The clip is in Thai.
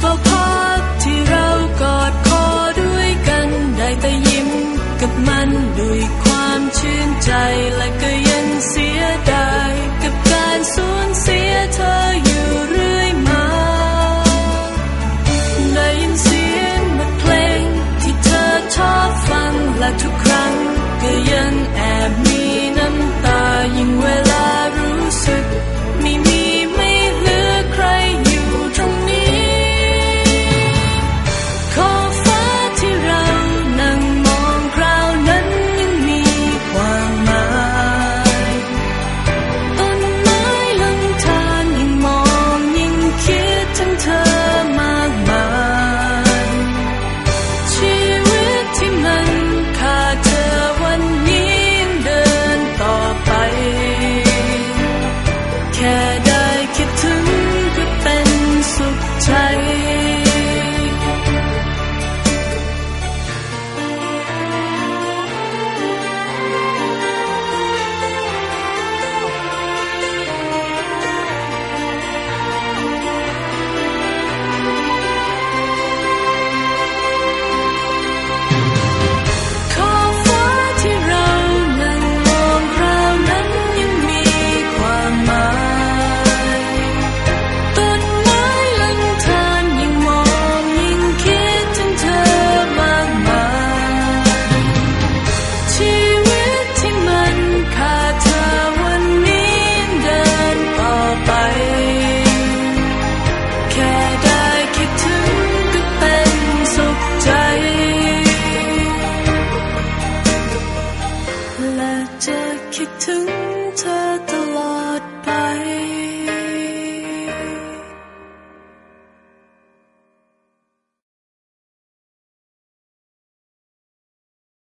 เฝ้าอยที่เรากอดคอด้วยกันได้แต่ยิ้มกับมันด้วยความชื่นใจและก็ take it to the